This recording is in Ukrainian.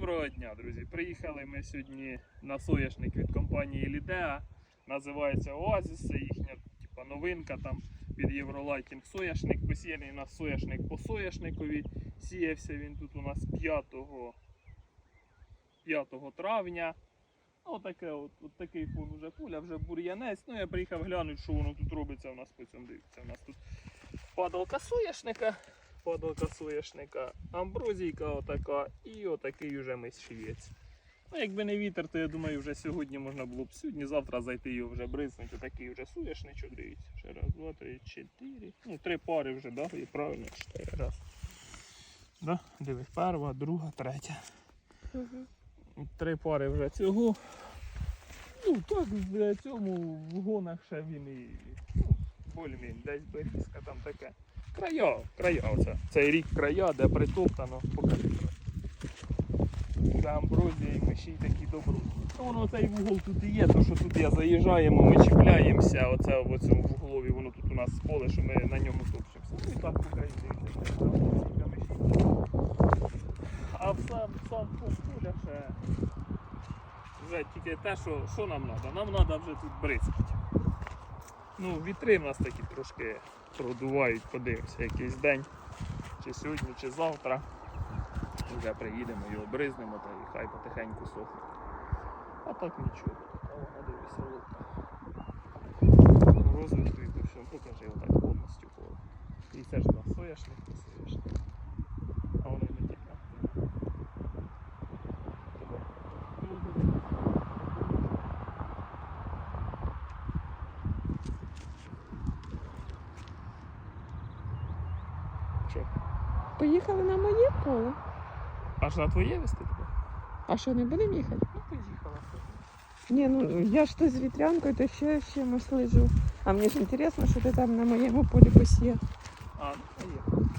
Доброго дня, друзі. Приїхали ми сьогодні на соняшник від компанії Лідеа. Називається Оазіс. Це їхня типа, новинка там від Євролайтінг соняшник. Посіяний на соняшник по соняшникові. Сіявся він тут у нас 5, 5 травня. Отаке от, от такий фон уже поля, вже бур'янець. Ну я приїхав глянути, що воно тут робиться у нас по цьому дивіться. У нас тут падалка соняшника падалка соняшника, амброзійка отака і отакий уже мисшієць. Ну, якби не вітер, то я думаю, вже сьогодні можна було б сьогодні, завтра зайти його вже бризнути. Отакий вже соняшничок, дивіться. Ще раз, два, три, чотири. Ну, три пари вже, да? І правильно чотири. Раз. Да? Дивись, перша, друга, третя. Три пари вже цього. Ну, так, в цьому вгонах ще він і більш-менш десь берізка там таке. Края, края оце. Цей рік края, де притоптано, покажи. Це амброзія і миші такі добрі. Ну, воно цей вугол тут і є, то що тут я заїжджаємо, ми чіпляємося, оце в цьому вуглові, воно тут у нас поле, що ми на ньому топчемося. Ну і так дивіться. А в сам, сам поля ще вже тільки те, що, що нам треба. Нам треба вже тут бризкати. Ну, вітри в нас такі трошки продувають, подивимося, якийсь день, чи сьогодні, чи завтра. Вже приїдемо, і обризнемо та і хай потихеньку сохне. А так нічого. Розвитку і по всьому. Покажи отак повністю поле. І це ж на сояшник, не сояшник. Що? Поїхали на моє поле. Аж на твоє вести тебе? А що, не будемо їхати? Ну, поїхала. Ні, ну я ж то з вітрянкою, то ще з чимось лежу. А мені ж інтересно, що ти там на моєму полі посіяв. А, ну, поїхала.